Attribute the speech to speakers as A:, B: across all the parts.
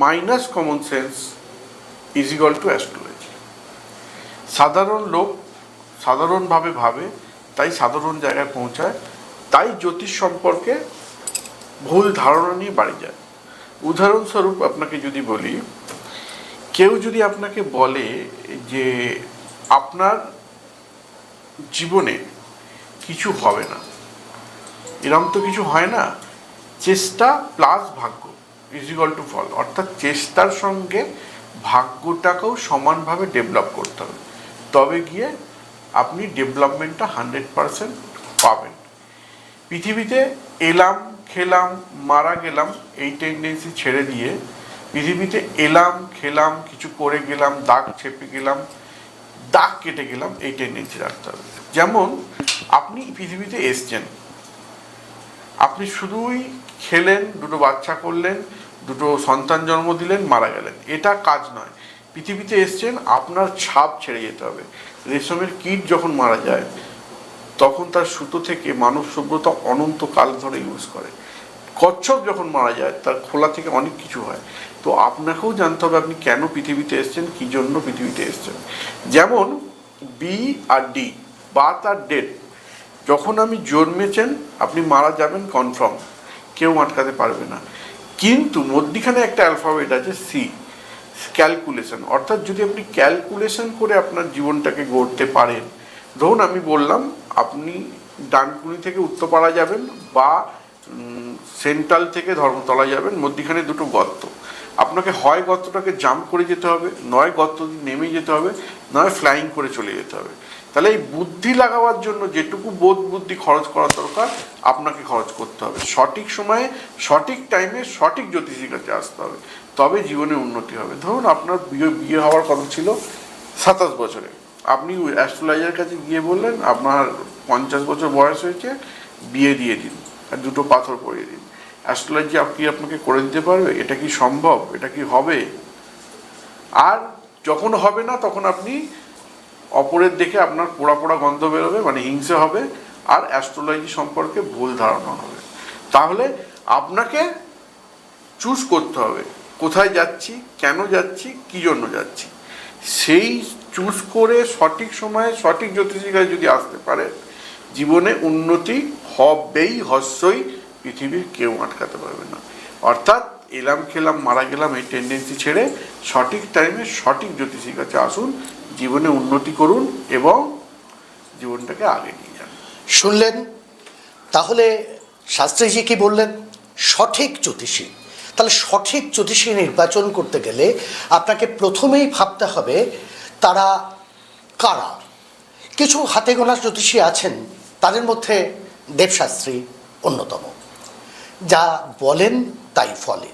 A: Minus common sense is equal to astrology সাধারণ লোক সাধারণভাবে ভাবে, তাই সাধারণ জায়গায় পৌঁছায়, তাই জ্যোতিষ সম্পর্কে ভুল ধারণা নিয়ে বাড়ি যায়। উদাহরণস্বরূপ আপনাকে যদি বলি, কেউ যদি আপনাকে বলে যে আপনার জীবনে কিছু হবে না, এরম তো কিছু হয় না, চেষ্টা প্লাস ভাগ্য। ইজিকাল টু ফল অর্থাৎ চেষ্টার সঙ্গে ভাগ্যটাকেও সমানভাবে ডেভেলপ করতে হবে। তবে গিয়ে আপনি ডেভেলপমেন্টটা হান্ড্রেড পারসেন্ট পাবেন। পৃথিবীতে এলাম, খেলাম, মারা গেলাম, এই টেন্ডেন্সি ছেড়ে দিয়ে পৃথিবীতে এলাম, খেলাম, কিছু করে গেলাম, দাগ চেপে গেলাম, দাগ কেটে গেলাম, এই টেন্ডেন্সি রাখতে হবে। যেমন আপনি পৃথিবীতে এসছেন আপনি শুধুই খেলেন, দুটো বাচ্চা করলেন, দুটো সন্তান জন্ম দিলেন, মারা গেলেন। এটা কাজ নয়। পৃথিবীতে এসছেন, আপনার ছাপ ছেড়ে যেতে হবে। রেশমের কীট যখন মারা যায়, তখন তার সুতো থেকে মানব সভ্যতা অনন্তকাল ধরে ইউজ করে। কচ্ছপ যখন মারা যায়, তার খোলা থেকে অনেক কিছু হয়। তো আপনাকেও জানতে হবে আপনি কেন পৃথিবীতে এসছেন, কী জন্য পৃথিবীতে এসছেন। যেমন বি আর ডি বাত আর ডেট। যখন আমি জন্মেছেন, আপনি মারা যাবেন কনফার্ম কেউ আটকাতে পারবে না। কিন্তু মধ্যিখানে একটা অ্যালফাবেট আছে সি ক্যালকুলেশন অর্থাৎ যদি আপনি ক্যালকুলেশন করে আপনার জীবনটাকে গড়তে পারেন, ধরুন আমি বললাম, আপনি ডানকুনি থেকে উত্তরপাড়া যাবেন বা সেন্ট্রাল থেকে ধর্মতলা যাবেন, মধ্যিখানে দুটো গর্ত। আপনাকে হয় গর্তটাকে জাম্প করে যেতে হবে, নয় গর্ত নেমে যেতে হবে, নয় ফ্লাইং করে চলে যেতে হবে। তাহলে এই বুদ্ধি লাগাবার জন্য যেটুকু বোধ বুদ্ধি খরচ করা দরকার, আপনাকে খরচ করতে হবে। সঠিক সময়ে, সঠিক টাইমে সঠিক জ্যোতিষীর কাছে আসতে হবে। তবে জীবনে উন্নতি হবে। ধরুন আপনার বিয়ে বিয়ে হওয়ার কথা ছিল সাতাশ বছরে। আপনি অ্যাস্ট্রোলজারের কাছে গিয়ে বললেন, আপনার পঞ্চাশ বছর বয়স হয়েছে, বিয়ে দিয়ে দিন আর দুটো পাথর পরিয়ে দিন। অ্যাস্ট্রোলজি আপনি আপনাকে করে দিতে পারবে? এটা কি সম্ভব? এটা কি হবে? আর যখন হবে না, তখন আপনি অপরের দেখে আপনার পোড়া পোড়া গন্ধ বেরোবে মানে হিংসে হবে, আর অ্যাস্ট্রোলজি সম্পর্কে ভুল ধারণা হবে। তাহলে আপনাকে চুজ করতে হবে, কোথায় যাচ্ছি, কেন যাচ্ছি, কী জন্য যাচ্ছি। সেই চুজ করে সঠিক সময়ে সঠিক জ্যোতিষীর কাছে যদি আসতে পারে, জীবনে উন্নতি হবেই, হস্যই পৃথিবীর কেউ আটকাতে পারবে না। অর্থাৎ এলাম খেলাম, মারা গেলাম, এই টেন্ডেন্সি ছেড়ে সঠিক টাইমে সঠিক জ্যোতিষীর কাছে আসুন জীবনে উন্নতি করুন এবং জীবনটাকে আগে নিয়ে যান।
B: শুনলেন? তাহলে শাস্ত্রীজি কি বললেন? সঠিক জ্যোতিষী। তাহলে সঠিক জ্যোতিষী নির্বাচন করতে গেলে আপনাকে প্রথমেই ভাবতে হবে, তারা কারা? কিছু হাতে গোনা জ্যোতিষী আছেন, তাদের মধ্যে দেবশাস্ত্রী অন্যতম। যা বলেন তাই ফলে।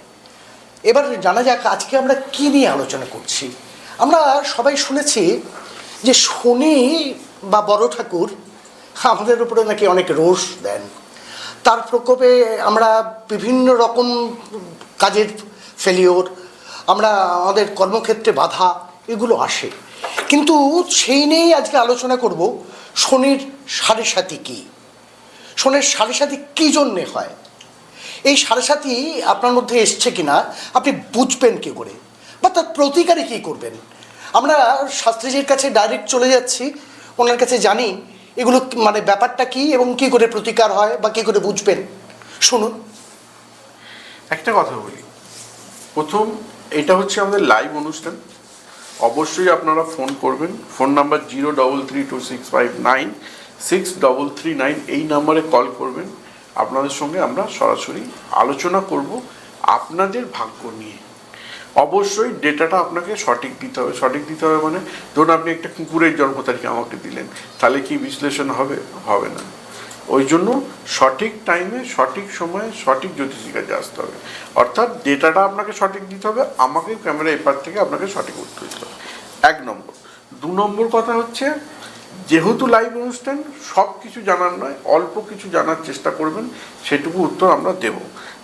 B: এবার জানা যাক আজকে আমরা কি নিয়ে আলোচনা করছি। আমরা সবাই শুনেছি যে শনি বা বড় ঠাকুর আমাদের উপরে নাকি অনেক রোষ দেন। তার প্রকোপে আমরা বিভিন্ন রকম কাজের ফেলিওর আমরা আমাদের কর্মক্ষেত্রে বাধা, এগুলো আসে। কিন্তু সেই নিয়েই আজকে আলোচনা করব, শনির সাড়ে সাথী কী? শনির সাড়ে সাথী কী জন্যে হয়? এই সাড়ে সাথী আপনার মধ্যে এসছে কিনা? আপনি বুঝবেন কী করে? বা তার প্রতিকারে কী করবেন? আমরা শাস্ত্রীজির কাছে ডাইরেক্ট চলে যাচ্ছি, ওনার কাছে জানি এগুলো মানে ব্যাপারটা কি এবং কি করে প্রতিকার হয় বা কি করে বুঝবেন। শুনুন।
A: একটা কথা বলি। প্রথম, এটা হচ্ছে আমাদের লাইভ অনুষ্ঠান। অবশ্যই আপনারা ফোন করবেন। Phone number zero double three two six five nine six double three nine এই নাম্বারে কল করবেন। আপনাদের সঙ্গে আমরা সরাসরি আলোচনা করব আপনাদের ভাগ্য নিয়ে। অবশ্যই ডেটাটা আপনাকে সঠিক দিতে হবে, সঠিক দিতে হবে মানে ধরুন আপনি একটা কুকুরের জন্ম তারিখ আমাকে দিলেন, তাহলে কি বিশ্লেষণ হবে? হবে না। ওই জন্য সঠিক টাইমে সঠিক সময়ে সঠিক জ্যোতিষীর কাছে আসতে হবে। অর্থাৎ ডেটাটা আপনাকে সঠিক দিতে হবে, আমাকে ক্যামেরা এপার থেকে আপনাকে সঠিক উত্তর দিতে হবে। এক নম্বর। দু নম্বর কথা হচ্ছে, যেহেতু লাইভ অনুষ্ঠান সব কিছু জানার নয়, অল্প কিছু জানার চেষ্টা করবেন, সেটুকু উত্তর আমরা দেব।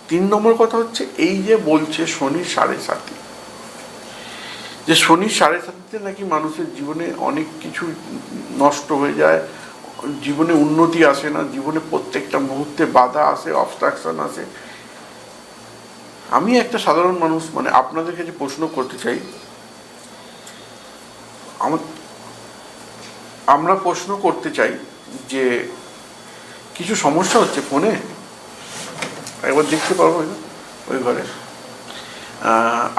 A: তিন নম্বর কথা হচ্ছে, এই যে বলছে শনি সাড়ে সাতই। যে শনি সাড়ে সাতটিতে নাকি মানুষের জীবনে অনেক কিছু নষ্ট হয়ে যায়, জীবনে উন্নতি আসে না, জীবনে প্রত্যেকটা মুহূর্তে বাধা আসে অবস্ট্রাকশন আসে। আমি একটা সাধারণ মানুষ মানে আপনাদের কাছে প্রশ্ন করতে চাই। আমার, আমরা প্রশ্ন করতে চাই যে, কিছু সমস্যা হচ্ছে ফোনে? একবার দেখতে পারব, ওই- ঘরে।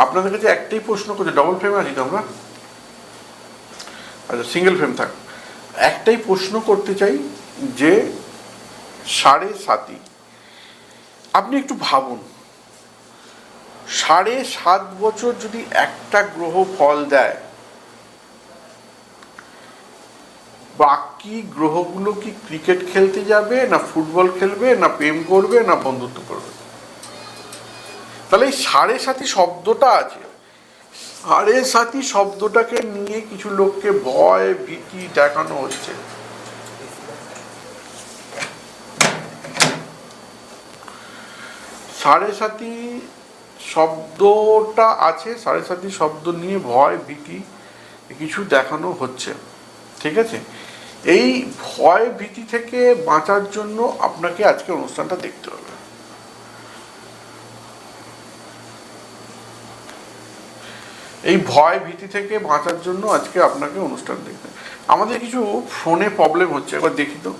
A: আপনাদের কাছে একটাই প্রশ্ন করছে ডবল ফ্রেম আছি তো আমরা আচ্ছা সিঙ্গেল ফ্রেম থাক। একটাই প্রশ্ন করতে চাই যে, সাড়ে সাতি আপনি একটু ভাবুন, সাড়ে সাত বছর যদি একটা গ্রহ ফল দেয়, বাকি গ্রহগুলো কি ক্রিকেট খেলতে যাবে, না ফুটবল খেলবে, না প্রেম করবে, না বন্ধুত্ব করবে? তাহলে এই সাড়ে সাথী শব্দটা আছে। সাড়ে সাথী শব্দটাকে নিয়ে কিছু লোককে ভয়, ভীতি দেখানো হচ্ছে। সাড়ে সাথী শব্দটা আছে, সাড়ে সাথী শব্দ নিয়ে ভয়, ভীতি কিছু দেখানো হচ্ছে। ঠিক আছে? এই ভয়, ভীতি থেকে বাঁচার জন্য আপনাকে আজকে অনুষ্ঠানটা দেখতে হবে। এই ভয় ভীতি থেকে বাঁচার জন্য আজকে আপনাকে অনুষ্ঠান দেখতে। আমাদের কিছু ফোনে প্রবলেম হচ্ছে, একবার দেখি তো।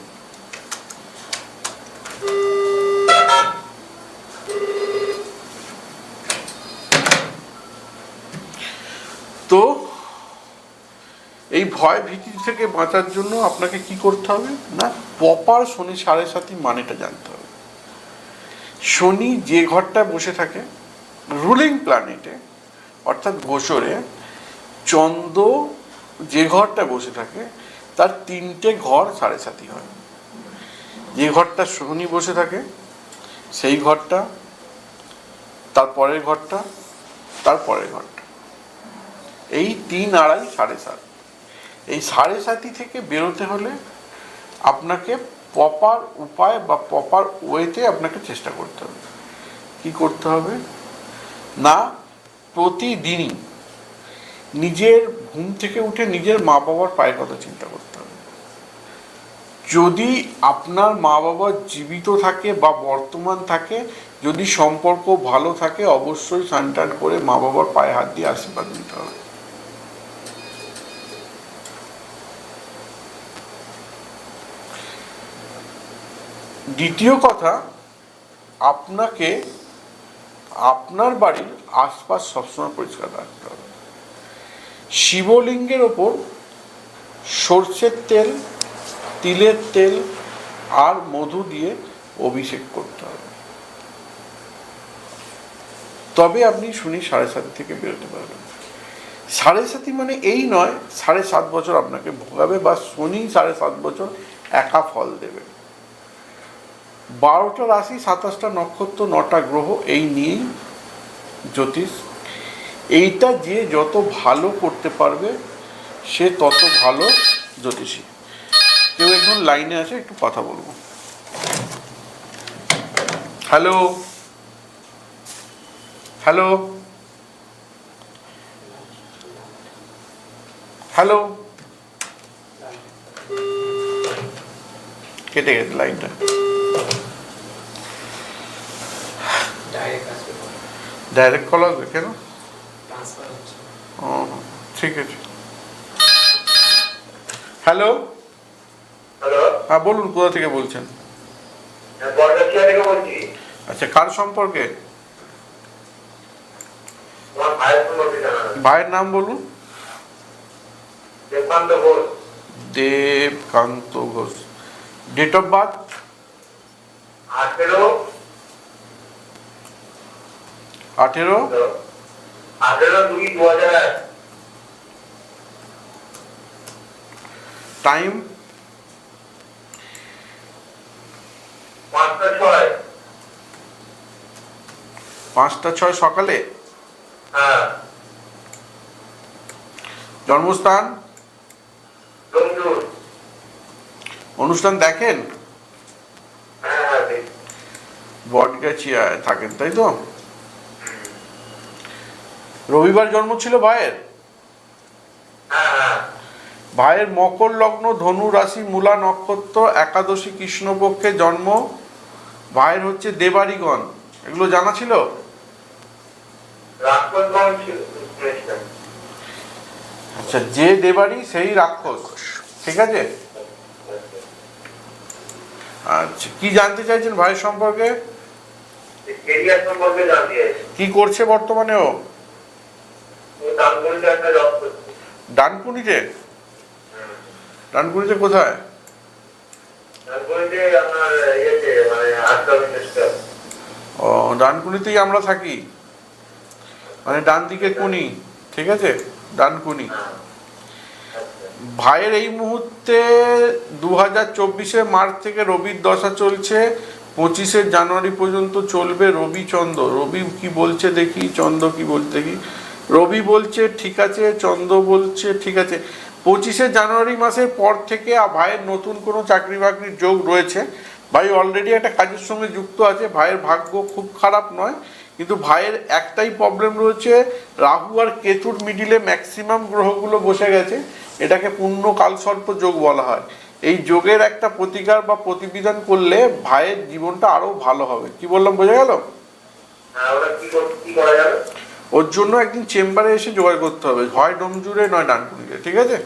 A: তো, এই ভয় ভীতি থেকে বাঁচার জন্য আপনাকে কি করতে হবে? না প্রপার শনি সাড়ে সাতই মানেটা জানতে হবে। শনি যে ঘরটায় বসে থাকে রুলিং প্ল্যানেটে অর্থাৎ ঘোষরে চন্দ্র যে ঘরটা বসে থাকে, তার তিনটে ঘর সাড়ে সাতই হয়। যে ঘরটা শনি বসে থাকে, সেই ঘরটা, তার পরের ঘরটা, তার পরের ঘরটা। এই তিন আড়াই সাড়ে সাত। এই সাড়ে সাতি থেকে বেরোতে হলে আপনাকে প্রপার উপায় বা প্রপার ওয়েতে আপনাকে চেষ্টা করতে হবে। কি করতে হবে? না প্রতিদিনই নিজের ঘুম থেকে উঠে নিজের মা বাবার পায়ের কথা চিন্তা করতে হবে। যদি আপনার মা বাবা জীবিত থাকে বা বর্তমান থাকে, যদি সম্পর্ক ভালো থাকে, অবশ্যই সানটান করে মা বাবার পায়ে হাত দিয়ে আশীর্বাদ নিতে হবে। দ্বিতীয় কথা, আপনাকে আপনার বাড়ির আশপাশ সবসময় পরিষ্কার রাখতে হবে। শিবলিঙ্গের ওপর সর্ষের তেল, তিলের তেল আর মধু দিয়ে অভিষেক করতে হবে। তবে আপনি শুনি সাড়ে সাত থেকে বেরোতে পারবেন। সাড়ে সাতই মানে এই নয়, সাড়ে সাত বছর আপনাকে ভোগাবে বা শনি সাড়ে সাত বছর একা ফল দেবে। বারোটা রাশি, সাতাশটা নক্ষত্র, নটা গ্রহ, এই নিয়েই জ্যোতিষ। এইটা যে যত ভালো করতে পারবে, সে তত ভালো জ্যোতিষী। কেউ একজন লাইনে আছে, একটু কথা বলব। হ্যালো? হ্যালো? হ্যালো? কেটে গেছে লাইনটা।
C: ডাইরেক্ট
A: কল আসবে কেন ও ঠিক আছে। হ্যালো
D: হ্যালো
A: হ্যাঁ বলুন কোথা থেকে বলছেন?
D: হ্যাঁ, বরগাছিয়া থেকে বলছি।
A: আচ্ছা কার সম্পর্কে?
D: ভাইয়ের
A: নাম বলুন।
D: Debkanta Ghosh.
A: Debkanta Ghosh. Date of birth
D: আঠেরো
A: আঠেরো।
D: আঠেরো দুই দু হাজার
A: টাইম
D: পাঁচটা ছয়।
A: পাঁচটা ছয় সকালে?
D: হ্যাঁ।
A: জন্মস্থান? অনুষ্ঠান দেখেন?
D: হ্যাঁ হ্যাঁ
A: বটগাছিয়ায় থাকেন তাই তো? রবিবার জন্ম ছিল ভাইয়ের?
D: হ্যাঁ।
A: ভাইয়ের মকর লগ্ন ধনু রাশি মূলা নক্ষত্র একাদশী কৃষ্ণপক্ষে জন্ম। ভাইয়ের হচ্ছে দেবারিগণ এগুলো জানা ছিল? আচ্ছা যে দেবারি সেই রাক্ষস। ঠিক আছে? আচ্ছা কি জানতে চাইছেন ভাইয়ের সম্পর্কে? কি করছে বর্তমানে ও
D: ও দানগুলিতে একটা জব করছে
A: ডানকুনিতে ডানকুনিতে? কোথায়?
D: মানে
A: ও ডানকুনিতেই আমরা থাকি। মানে ডান দিকে কুনি ঠিক আছে? ডানকুনি। ভাইয়ের এই মুহূর্তে দু হাজার চব্বিশে মার্চ থেকে রবির দশা চলছে পঁচিশে জানুয়ারি পর্যন্ত চলবে রবি চন্দ্র রবি কি বলছে দেখি চন্দ্র কি বলছে দেখি। রবি বলছে, ঠিক আছে, চন্দ্র বলছে, ঠিক আছে। পঁচিশে জানুয়ারি মাসের পর থেকে ভাইয়ের নতুন কোনো চাকরি বাকরির যোগ রয়েছে। ভাই অলরেডি একটা কাজের সঙ্গে যুক্ত আছে। ভাইয়ের ভাগ্য খুব খারাপ নয়, কিন্তু ভাইয়ের একটাই প্রবলেম রয়েছে, রাহু আর কেতুর মিডিলে ম্যাক্সিমাম গ্রহগুলো বসে গেছে, এটাকে পূর্ণ কালসর্প যোগ বলা হয়। এই যোগের একটা প্রতিকার বা প্রতিবিধান করলে ভাইয়ের জীবনটা আরও ভালো হবে। কি বললাম, বোঝা গেল?
D: হ্যাঁ ওরা
A: জন্য একদিন চেম্বারে এসে জোগাড় করতে হবে। হয় ডোমজুড়ে নয় ডানকুনিতে ঠিক আছে?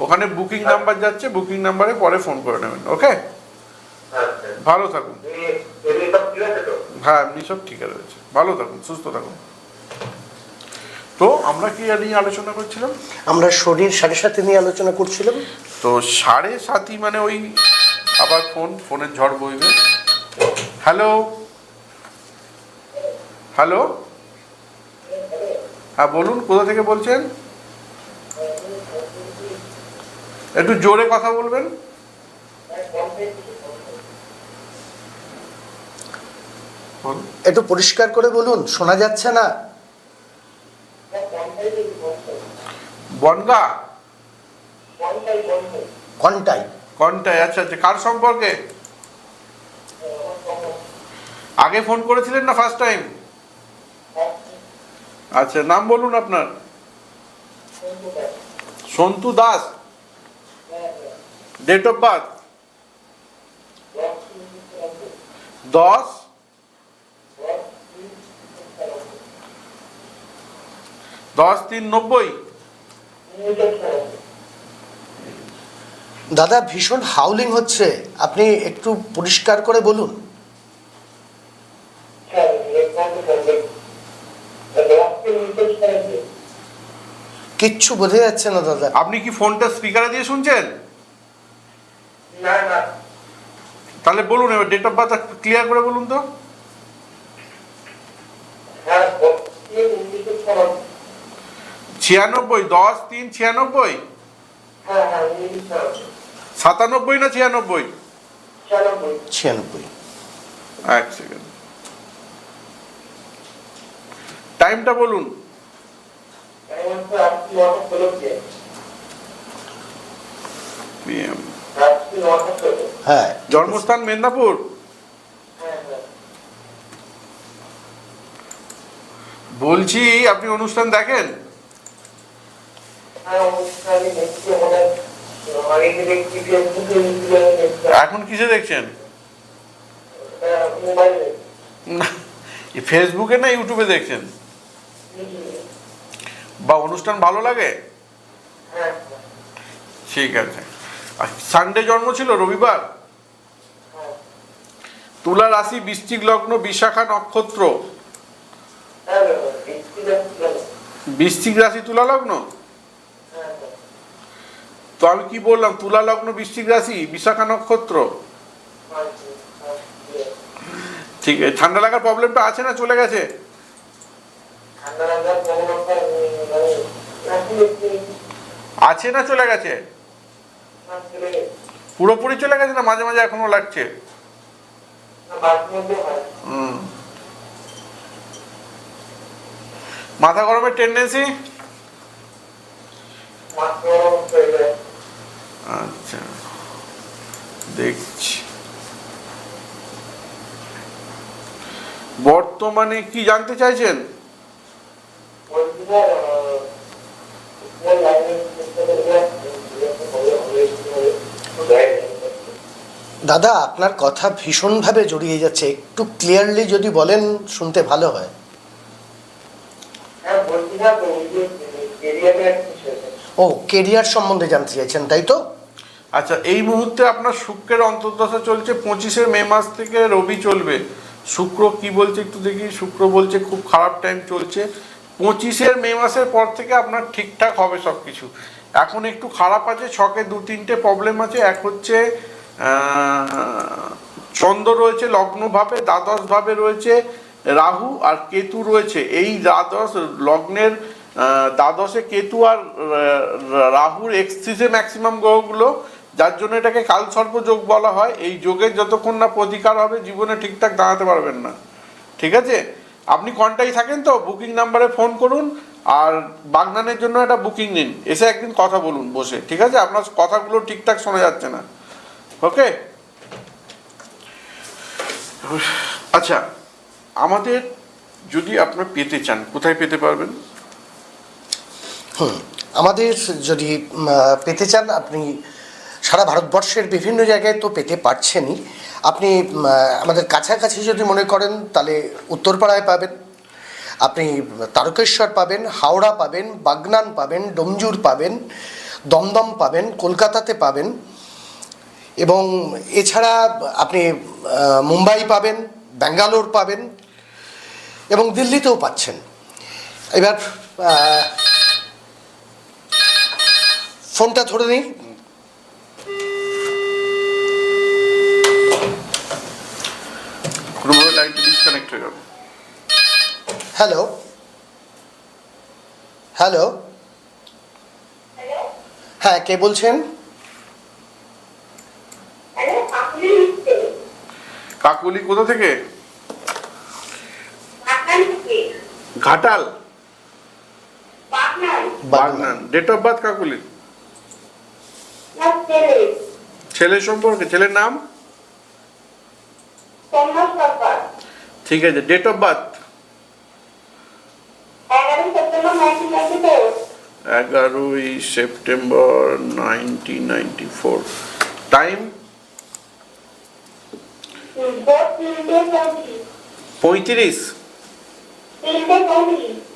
A: ওখানে বুকিং নাম্বার যাচ্ছে বুকিং নাম্বারে পরে ফোন করে নেবেন ওকে? ভালো থাকুন।
D: এমনি- এমনি সব ঠিক আছে।
A: হ্যাঁ এমনি সব ঠিক রয়েছে ভালো থাকুন সুস্থ থাকুন। তো আমরা কি নিয়ে আলোচনা করছিলাম?
B: আমরা শরীর সাড়ে সাথে নিয়ে আলোচনা করছিলাম।
A: তো সাড়ে সাতই মানে ওই আবার ফোন ফোনের ঝড় বইবে। হ্যালো? হ্যালো? হ্যাঁ বলুন কোথা থেকে বলছেন? একটু জোরে কথা বলবেন।
B: একটু পরিষ্কার করে বলুন শোনা যাচ্ছে না।
A: বনগা?
B: ঘন্টায়
A: কনটায় আচ্ছা আচ্ছা কার সম্পর্কে? আগে ফোন করেছিলেন না ফার্স্ট টাইম আচ্ছা নাম বলুন আপনার। Santu Das. Date of birth দশ? দশ তিন নব্বই?
B: দাদা ভীষণ হাউলিং হচ্ছে। আপনি একটু পরিষ্কার করে বলুন। কিচ্ছু বোঝা যাচ্ছে না দাদা।
A: আপনি কি ফোনটা স্পিকারে দিয়ে শুনছেন?
D: না না
A: তাহলে বলুন এবার ডেট অফ বার্থ ক্লিয়ার করে বলুন তো। ছিয়ানব্বই দশ তিন ছিয়ানব্বই? সাতানব্বই না ছিয়ানব্বই?
D: ছিয়ানব্বই।
B: ছিয়ানব্বই
A: এক সেকেন্ড টাইমটা বলুন।
B: হ্যাঁ।
A: জন্মস্থান মেদিনীপুর। বলছি আপনি অনুষ্ঠান দেখেন?
D: হ্যাঁ
A: এখন কিসে দেখছেন? না ফেসবুকে না ইউটিউবে দেখছেন? বা অনুষ্ঠান ভালো লাগে?
D: হ্যাঁ।
A: ঠিক আছে। সানডে জন্ম ছিল রবিবার?
D: হ্যাঁ।
A: তুলা রাশি বৃশ্চিক লগ্ন বিশাখা নক্ষত্র?
D: হ্যাঁ
A: বৃশ্চিক রাশি তুলা লগ্ন। তো আমি কি বললাম তুলা লগ্ন বৃশ্চিক রাশি বিশাখা নক্ষত্র?
D: হ্যাঁ
A: ঠিক আছে ঠান্ডা লাগার প্রবলেমটা আছে না চলে গেছে?
D: ঠান্ডা লাগার একটু
A: আছে না চলে গেছে? পুরোপুরি চলে গেছে না মাঝে মাঝে এখনও লাগছে। মাথা গরমের টেন্ডেন্সি আচ্ছা দেখছি। বর্তমানে কি জানতে চাইছেন
D: বলছি স্যার কোন লাইনে
B: দাদা আপনার কথা ভীষণভাবে জড়িয়ে যাচ্ছে। একটু ক্লিয়ারলি যদি বলেন শুনতে ভালো হয়।
D: হ্যাঁ
B: ও কেরিয়ার সম্বন্ধে জানতে চাইছেন তাই তো?
A: আচ্ছা এই মুহূর্তে আপনার শুক্রের অন্তর্দশা চলছে পঁচিশে মে মাস থেকে রবি চলবে। শুক্র কি বলছে একটু দেখি শুক্র বলছে খুব খারাপ টাইম চলছে। পঁচিশের মে মাসের পর থেকে আপনার ঠিকঠাক হবে সব কিছু এখন একটু খারাপ আছে, ছকে দু তিনটে প্রবলেম আছে। এক হচ্ছে চন্দ্র রয়েছে লগ্নভাবে দ্বাদশ ভাবে রয়েছে, রাহু আর কেতু রয়েছে। এই দ্বাদশ, লগ্নের দ্বাদশে কেতু আর রাহুর এক্সিসে ম্যাক্সিমাম গ্রহগুলো, যার জন্য এটাকে কালসর্প যোগ বলা হয়। এই যোগের যতক্ষণ না প্রতিকার হবে, জীবনে ঠিকঠাক দাঁড়াতে পারবেন না। ঠিক আছে? আপনি কন্টাই থাকেন তো, বুকিং নাম্বারে ফোন করুন আর বাগনানের জন্য একটা বুকিং নিন। এসে একদিন কথা বলুন বসে, ঠিক আছে? আপনার কথাগুলো ঠিকঠাক শোনা যাচ্ছে না। ওকে? আচ্ছা আমাদের যদি আপনার পেতে চান, কোথায় পেতে পারবেন?
B: হুম, আমাদের যদি পেতে চান, আপনি সারা ভারতবর্ষের বিভিন্ন জায়গায় তো পেতে পারছেনই। আপনি আমাদের কাছাকাছি যদি মনে করেন, তাহলে উত্তরপাড়ায় পাবেন। আপনি তারকেশ্বর পাবেন, হাওড়া পাবেন, বাগনান পাবেন, ডোমজুর পাবেন, দমদম পাবেন, কলকাতাতে পাবেন। এবং এছাড়া আপনি মুম্বাই পাবেন, ব্যাঙ্গালোর পাবেন এবং দিল্লিতেও পাচ্ছেন। এবার ফোনটা ধরে নিই।
A: কোনোভাবে লাইনটা ডিসকানেক্ট হয়ে যাবে
B: হ্যালো হ্যালো
D: হ্যালো
B: হ্যাঁ কে বলছেন?
A: কাকুলি কোথা থেকে? Ghatal.
D: Bagnan.
A: Date of birth Kakuli?
D: ছেলে।
A: ছেলের সম্পর্কে ছেলের নাম? ঠিক আছে ডেট অফ বার্থ এগারোই September nineteen ninety four time পঁয়ত্রিশ।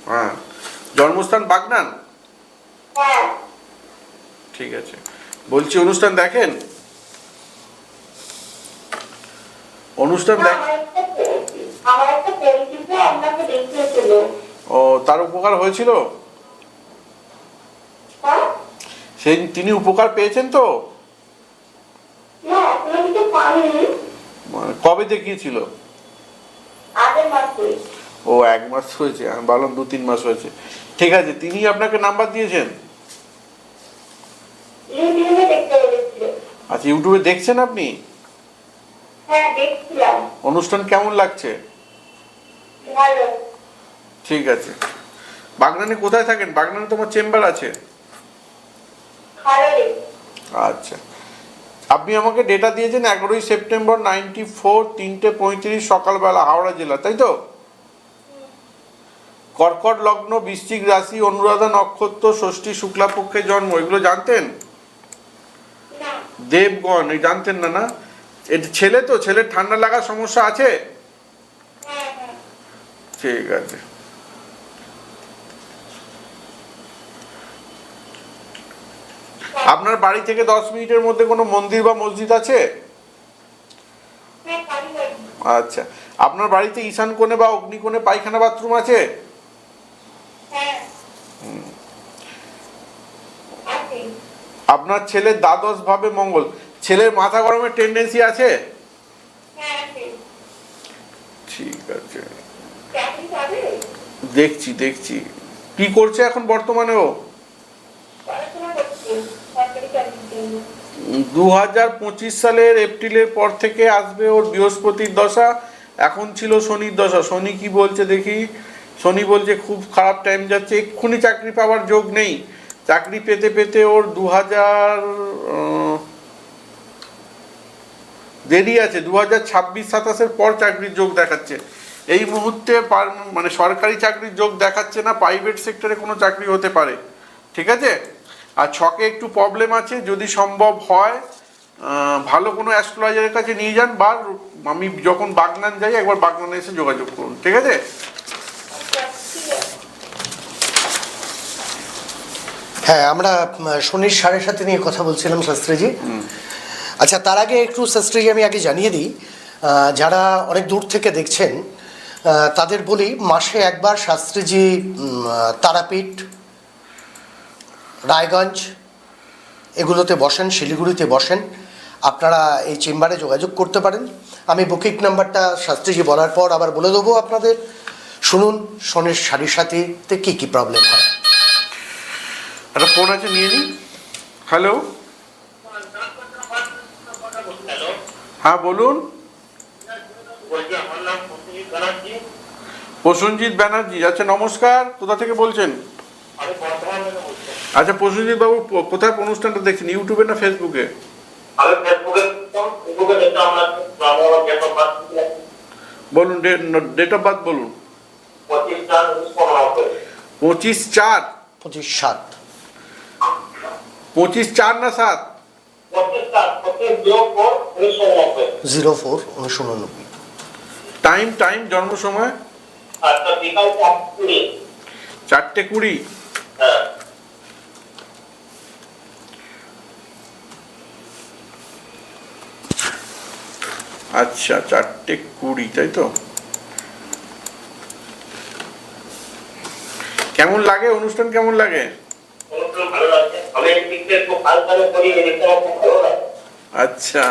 A: হ্যাঁ। জন্মস্থান বাগনান?
D: হ্যাঁ।
A: ঠিক আছে। বলছি অনুষ্ঠান দেখেন? অনুষ্ঠান দেখ। ও তার উপকার হয়েছিল?
D: হ্যাঁ?
A: সেই তিনি উপকার পেয়েছেন তো? মানে কবে দেখিয়েছিল? ও এক মাস হয়েছে আমি ভাবলাম দু তিন মাস হয়েছে। ঠিক আছে তিনি আপনাকে নাম্বার দিয়েছেন? আচ্ছা ইউটিউবে দেখছেন আপনি? অনুষ্ঠান কেমন লাগছে? ঠিক আছে। বাগনানে কোথায় থাকেন? বাগনানে তোমার চেম্বার আছে? আচ্ছা। আপনি আমাকে ডেটা দিয়েছেন এগারোই সেপ্টেম্বর নাইনটি ফোর তিনটে পঁয়ত্রিশ সকালবেলা হাওড়া জেলা তাই তো? কর্কট লগ্ন বৃশ্চিক রাশি অনুরাধা নক্ষত্র ষষ্ঠী শুক্লাপক্ষে জন্ম এগুলো জানতেন? দেবগণ এই জানতেন না না? এটা ছেলে তো ছেলের ঠান্ডা লাগার সমস্যা আছে?
D: হ্যাঁ হ্যাঁ।
A: ঠিক আছে। আপনার বাড়ি থেকে দশ মিনিটের মধ্যে কোনো মন্দির বা মসজিদ আছে?
D: হ্যাঁ
A: আচ্ছা। আপনার বাড়িতে ঈশান কোণে বা অগ্নিকোণে পায়খানা বাথরুম আছে? আপনার ছেলে দ্বাদশ ভাবে মঙ্গল। ছেলের মাথা গরমের টেন্ডেন্সি আছে?
D: হ্যাঁ
A: ঠিক আছে। দেখছি দেখছি। কি করছে এখন বর্তমানে ও? দু হাজার পঁচিশ সালের এপ্রিলের পর থেকে আসবে ওর বৃহস্পতির দশা। এখন ছিল শনির দশা। শনি কি বলছে দেখি? শনি বলছে খুব খারাপ টাইম যাচ্ছে। এক্ষুনি চাকরি পাওয়ার যোগ নেই। চাকরি পেতে পেতে ওর দু হাজার দেরি আছে দু হাজার ছাব্বিশ সাতাশের পর চাকরির যোগ দেখাচ্ছে। এই মুহূর্তে মানে সরকারি চাকরির যোগ দেখাচ্ছে না প্রাইভেট সেক্টরে কোনো চাকরি হতে পারে। ঠিক আছে? আর ছকে একটু প্রবলেম আছে যদি সম্ভব হয় ভালো কোনো অ্যাস্ট্রোলজারের কাছে নিয়ে যান বা আমি যখন বাগনান যাই একবার বাগনানে এসে যোগাযোগ করুন ঠিক আছে?
D: ঠিক আছে
B: হ্যাঁ আমরা শনির সাড়ে সাথে নিয়ে কথা বলছিলাম শাস্ত্রীজি। আচ্ছা তার আগে একটু শাস্ত্রীজি আমি আগে জানিয়ে দিই। যারা অনেক দূর থেকে দেখছেন তাদের বলি, মাসে একবার শাস্ত্রীজি তারাপীঠ, রায়গঞ্জ, এগুলোতে বসেন, শিলিগুড়িতে বসেন। আপনারা এই চেম্বারে যোগাযোগ করতে পারেন। আমি বুকিং নাম্বারটা শাস্ত্রীজি বলার পর আবার বলে দেবো আপনাদের। শুনুন, শনির সাড়ে সাথীতে কী কী প্রবলেম হয়।
A: একটা ফোন আছে, নিয়ে নিই। হ্যালো হ্যাঁ বলুন।
D: প্রসেনজিৎ ব্যানার্জি
A: আচ্ছা নমস্কার। কোথা থেকে বলছেন? আচ্ছা প্রসেনজিৎ বাবু কোথায় অনুষ্ঠানটা দেখছেন? ইউটিউবে না ফেসবুকে? বলুন ডেট অফ বার্থ বলুন।
D: পঁচিশ চার।
A: পঁচিশ
B: সাত।
A: পঁচিশ চার না সাত?
B: জিরো ফোর উনিশশো উননব্বই
A: টাইম টাইম জন্ম সময়?
D: আচ্ছা
A: চারটে কুড়ি?
D: হ্যাঁ।
A: আচ্ছা চারটে কুড়ি তাই তো? কেমন লাগে? অনুষ্ঠান কেমন লাগে?
D: ভালো লাগে
A: আচ্ছা।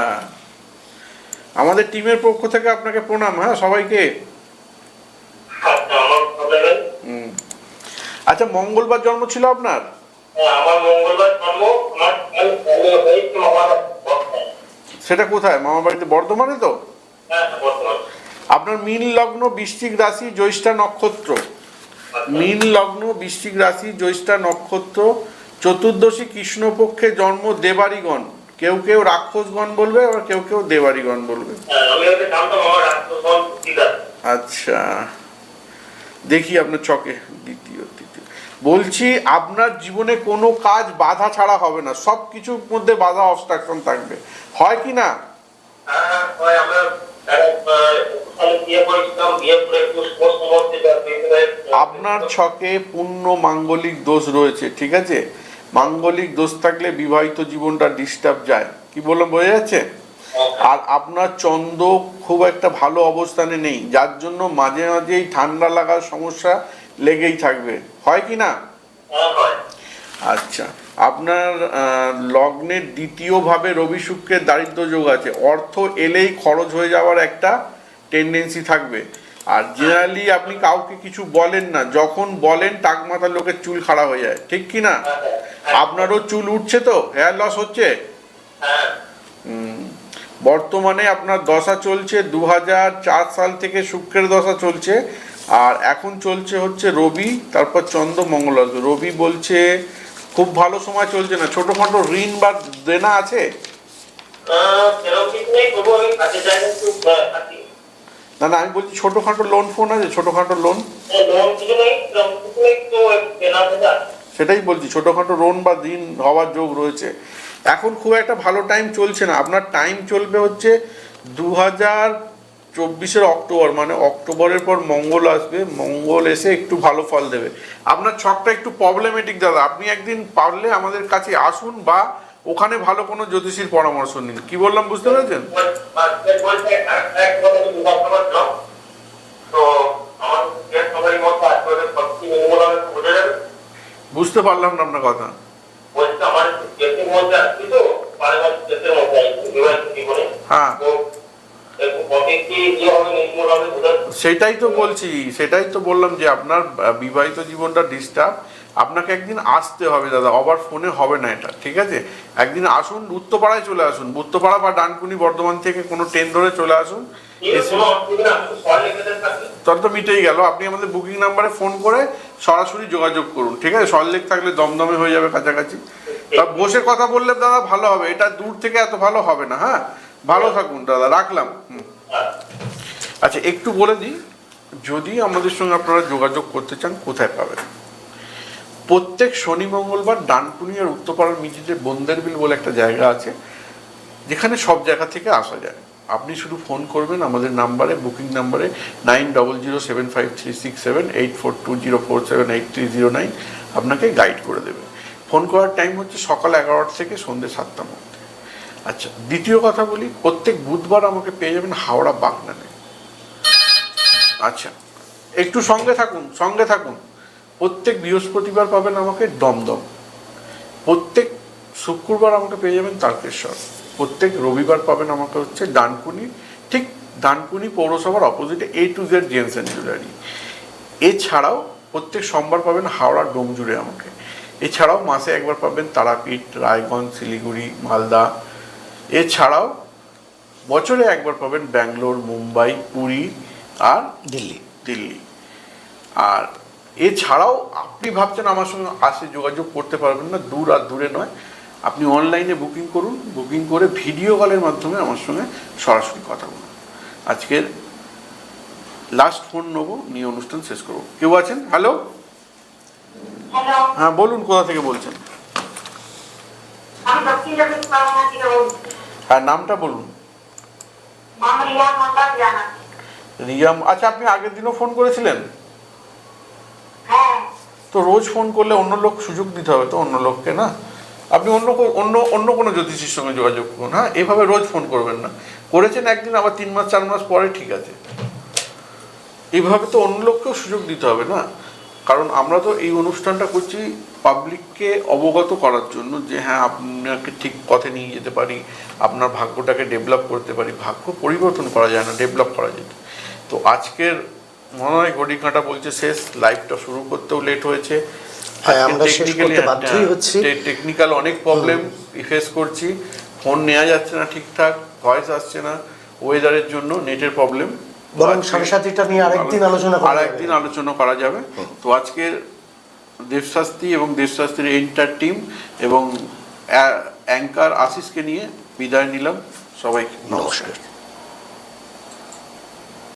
A: আমাদের টিমের পক্ষ থেকে আপনাকে প্রণাম হ্যাঁ সবাইকে?
D: আচ্ছা।
A: আচ্ছা মঙ্গলবার জন্ম ছিল আপনার?
D: হ্যাঁ,
A: সেটা কোথায়? মামা বাড়িতে বর্ধমানে তো?
D: হ্যাঁ
A: আপনার মীন লগ্ন বৃশ্চিক রাশি জ্যৈষ্ঠা নক্ষত্র। মীন লগ্ন বৃশ্চিক রাশি জ্যৈষ্ঠা নক্ষত্র চতুর্দশী কৃষ্ণপক্ষে জন্ম দেবারিগণ। কেউ কেউ রাক্ষসগণ বলবে, আবার কেউ কেউ দেবারিগণ বলবে। আচ্ছা। দেখি আপনার চকে দ্বিতীয়, তৃতীয়। বলছি, আপনার জীবনে কোনো কাজ বাধা ছাড়া হবে না। সব কিছুর মধ্যে বাধা অবস্ট্রাকশন থাকবে। হয় কি না? আপনার ছকে পূর্ণ মাঙ্গলিক দোষ রয়েছে, ঠিক আছে? মাঙ্গলিক দোষ থাকলে বিবাহিত জীবনটা ডিস্টার্ব যায়। কি বললাম বোঝা যাচ্ছে? আর আপনার চন্দ্র খুব একটা ভালো অবস্থানে নেই যার জন্য মাঝে মাঝেই ঠান্ডা লাগার সমস্যা লেগেই থাকবে। হয় কি না?
D: হ্যাঁ
A: আচ্ছা আপনার লগ্নের দ্বিতীয়ভাবে রবি শুক্রের দারিদ্র যোগ আছে। অর্থ এলেই খরচ হয়ে যাওয়ার একটা টেন্ডেন্সি থাকবে। আর জেনারেলি আপনি কাউকে কিছু বলেন না, যখন বলেন টাক মাথার লোকের চুল খাড়া হয়ে যায়, ঠিক কি না? আপনারও চুল উঠছে তো হেয়ার লস হচ্ছে? বর্তমানে আপনার দশা চলছে দু সাল থেকে শুক্রের দশা চলছে, আর এখন চলছে হচ্ছে রবি, তারপর চন্দ্র মঙ্গল রবি বলছে, খুব ভালো সময় চলছে না, ছোটোখাটো ঋণ বা দেনা আছে? না না আমি বলছি ছোটোখাটো লোন ফোন আছে, ছোটোখাটো লোন সেটাই বলছি, ছোটোখাটো লোন বা ঋণ হওয়ার যোগ রয়েছে। এখন খুব একটা ভালো টাইম চলছে না। আপনার টাইম চলবে হচ্ছে দু হাজার চব্বিশের অক্টোবর মানে অক্টোবরের পর মঙ্গল আসবে। মঙ্গল এসে একটু ভালো ফল দেবে। আপনার ছকটা একটু প্রবলেমেটিক দাদা। আপনি একদিন পারলে আমাদের কাছে আসুন বা ওখানে ভালো কোনো জ্যোতিষীর পরামর্শ নিন কি বললাম, বুঝতে পেরেছেন? বুঝতে পারলাম না আপনার কথা। হ্যাঁ। সেটাই তো বলছি, সেটাই তো বললাম যে আপনার বিবাহিত জীবনটা ডিস্টার্ব আপনাকে একদিন আসতে হবে দাদা। আবার ফোনে হবে না এটা ঠিক আছে? একদিন আসুন উত্তরপাড়ায় চলে আসুন। উত্তরপাড়া বা ডানকুনি বর্ধমান থেকে কোনো ট্রেন ধরে চলে আসুন। তাহলে তো মিটেই গেল। আপনি আমাদের বুকিং নাম্বারে ফোন করে সরাসরি যোগাযোগ করুন ঠিক আছে? সল্লেক থাকলে দমদমে হয়ে যাবে কাছাকাছি। তা বসে কথা বললে দাদা ভালো হবে। এটা দূর থেকে এত ভালো হবে না হ্যাঁ? ভালো থাকুন দাদা। রাখলাম। হুম। আচ্ছা একটু বলে দিই যদি আমাদের সঙ্গে আপনারা যোগাযোগ করতে চান কোথায় পাবেন? প্রত্যেক শনি, মঙ্গলবার ডানকুনি আর উত্তরপাড়ার মিটিতে বন্দের বিল বলে একটা জায়গা আছে, যেখানে সব জায়গা থেকে আসা যায়। আপনি শুধু ফোন করবেন আমাদের নাম্বারে, বুকিং নাম্বারে, nine double zero seven five three six seven, eight four two zero four seven, eight three zero nine আপনাকে গাইড করে দেবে। ফোন করার টাইম হচ্ছে সকাল এগারোটা থেকে সন্ধ্যে সাতটার মধ্যে। আচ্ছা দ্বিতীয় কথা বলি, প্রত্যেক বুধবার আমাকে পেয়ে যাবেন হাওড়া বাগনানে। আচ্ছা একটু সঙ্গে থাকুন সঙ্গে থাকুন। প্রত্যেক বৃহস্পতিবার পাবেন আমাকে দমদম। প্রত্যেক শুক্রবার আমাকে পেয়ে যাবেন তারকেশ্বর। প্রত্যেক রবিবার পাবেন আমাকে হচ্ছে ডানকুনি। ঠিক ডানকুনি পৌরসভার অপোজিটে A to Z Jensen jewellery এছাড়াও প্রত্যেক সোমবার পাবেন হাওড়া ডোমজুড়ে আমাকে। এছাড়াও মাসে একবার পাবেন তারাপীঠ রায়গঞ্জ শিলিগুড়ি মালদা। এছাড়াও বছরে একবার পাবেন ব্যাঙ্গালোর মুম্বাই পুরী আর
B: দিল্লি।
A: দিল্লি। আর এছাড়াও আপনি ভাবছেন আমার সঙ্গে আসে যোগাযোগ করতে পারবেন না দূর আর দূরে নয়। আপনি অনলাইনে বুকিং করুন বুকিং করে ভিডিও কলের মাধ্যমে আমার সঙ্গে সরাসরি কথা বলুন। আজকের লাস্ট ফোন নেব নিয়ে অনুষ্ঠান শেষ করব। কেউ আছেন? হ্যালো হ্যাঁ বলুন কোথা থেকে বলছেন? হ্যাঁ নামটা বলুন। রিয়াম আচ্ছা আপনি আগের দিনও ফোন করেছিলেন? তো রোজ ফোন করলে অন্য লোক সুযোগ দিতে হবে তো অন্য লোককে, না? আপনি অন্য অন্য অন্য কোনো জ্যোতিষীর সঙ্গে যোগাযোগ করুন হ্যাঁ? এভাবে রোজ ফোন করবেন না। করেছেন একদিন, আবার তিন মাস, চার মাস পরে ঠিক আছে। এইভাবে তো অন্য লোককেও সুযোগ দিতে হবে, না? কারণ আমরা তো এই অনুষ্ঠানটা করছি পাবলিককে অবগত করার জন্য যে হ্যাঁ আপনাকে ঠিক পথে নিয়ে যেতে পারি, আপনার ভাগ্যটাকে ডেভেলপ করতে পারি। ভাগ্য পরিবর্তন করা যায় না ডেভেলপ করা যেত। তো আজকের মনে হয় ঘড়ি কাঁটা বলছে শেষ লাইভটা শুরু করতেও লেট হয়েছে।
B: হ্যাঁ, আমরা শেষ করতে বাধ্যই হচ্ছি।
A: টেকনিক্যাল অনেক প্রবলেম ফেস করছি। ফোন নেওয়া যাচ্ছে না ঠিকঠাক ভয়েস আসছে না। ওয়েদারের জন্য নেটের প্রবলেম
B: বরং সাড়ে নিয়ে আরেকদিন আলোচনা করা
A: আর
B: যাবে।
A: আলোচনা করা যাবে। তো আজকে দেবশাস্ত্রী এবং দেবশাস্ত্রীর এন্টার টিম এবং অ্যাঙ্কার আশিসকে নিয়ে বিদায় নিলাম। সবাই নমস্কার।
B: নমস্কার।